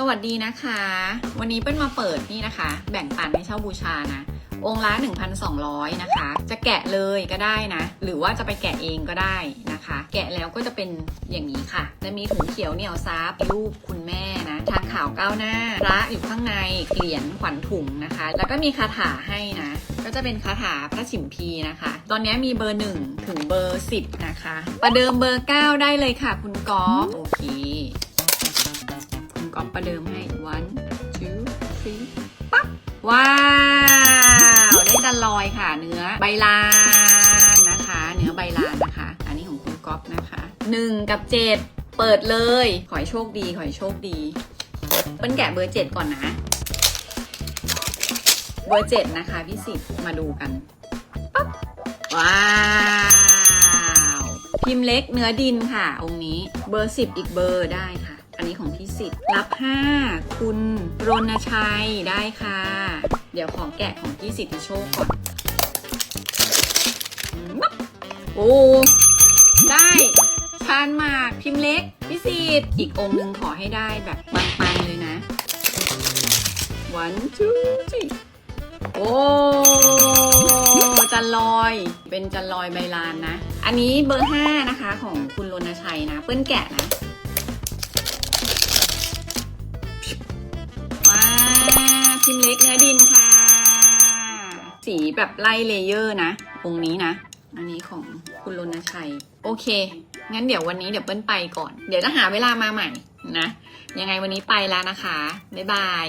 สวัสดีนะคะ วันนี้เปิ้ลมาเปิดนี่นะคะ แบ่งปันให้เช่าบูชานะ องค์ละ 1,200 นะคะ จะแกะเลยก็ได้นะ หรือว่าจะไปแกะเองก็ได้นะคะ แกะแล้วก็จะเป็นอย่างนี้ค่ะ จะมีถุงเขียวเหนียวซับรูปคุณแม่นะทางข่าวก้าวหน้าพระอยู่ข้างในเหรียญขวัญถุงนะคะ แล้วก็มีคาถาให้นะ ก็จะเป็นคาถาพระฉิมพีนะคะ ตอนนี้มีเบอร์ 1 ถึงเบอร์ 10 นะคะ ประเดิมเบอร์ 9 ได้เลยค่ะ คุณกอล์ฟโอเค ก๊อฟประเดิมให้ one two three ปั๊บ ว้าว ได้จันลอยค่ะ เนื้อใบลานนะคะ เนื้อใบลานนะคะ อันนี้ของคุณก๊อฟนะคะหนึ่งกับเจ็ดเปิดเลย ขอให้โชคดี ขอให้โชคดีเปิ้ลแกะเบอร์เจ็ดก่อนนะ เบอร์เจ็ดนะคะพี่สิทธิ์มาดูกัน ปั๊บ ว้าวพิมพ์เล็กเนื้อดินค่ะ องค์นี้เบอร์สิบอีกเบอร์ได้ค่ะ อันนี้ของพี่สิทธิ์รับห้าคุณรณชัยได้ค่ะ เดี๋ยวของแกะของพี่สิทธิโชคก่อนโอ้ได้ชานหมากพิมพ์เล็กพี่สิทธิ์อีกองค์หนึ่งขอให้ได้แบบปังๆเลยนะ one two three โอ้จันลอยเป็นจันลอยใบลานนะ อันนี้เบอร์ห้านะคะ ของคุณรณชัยนะ เปิ้ลแกะนะ ว้าวพิมพ์เล็กเนื้อดินค่ะ สีแบบไล่เลเยอร์นะองค์นี้นะ อันนี้ของคุณรณชัย โอเค งั้นเดี๋ยววันนี้เดี๋ยวเปิ้ลไปก่อน เดี๋ยวจะหาเวลามาใหม่นะ ยังไงวันนี้ไปแล้วนะคะ บ๊ายบาย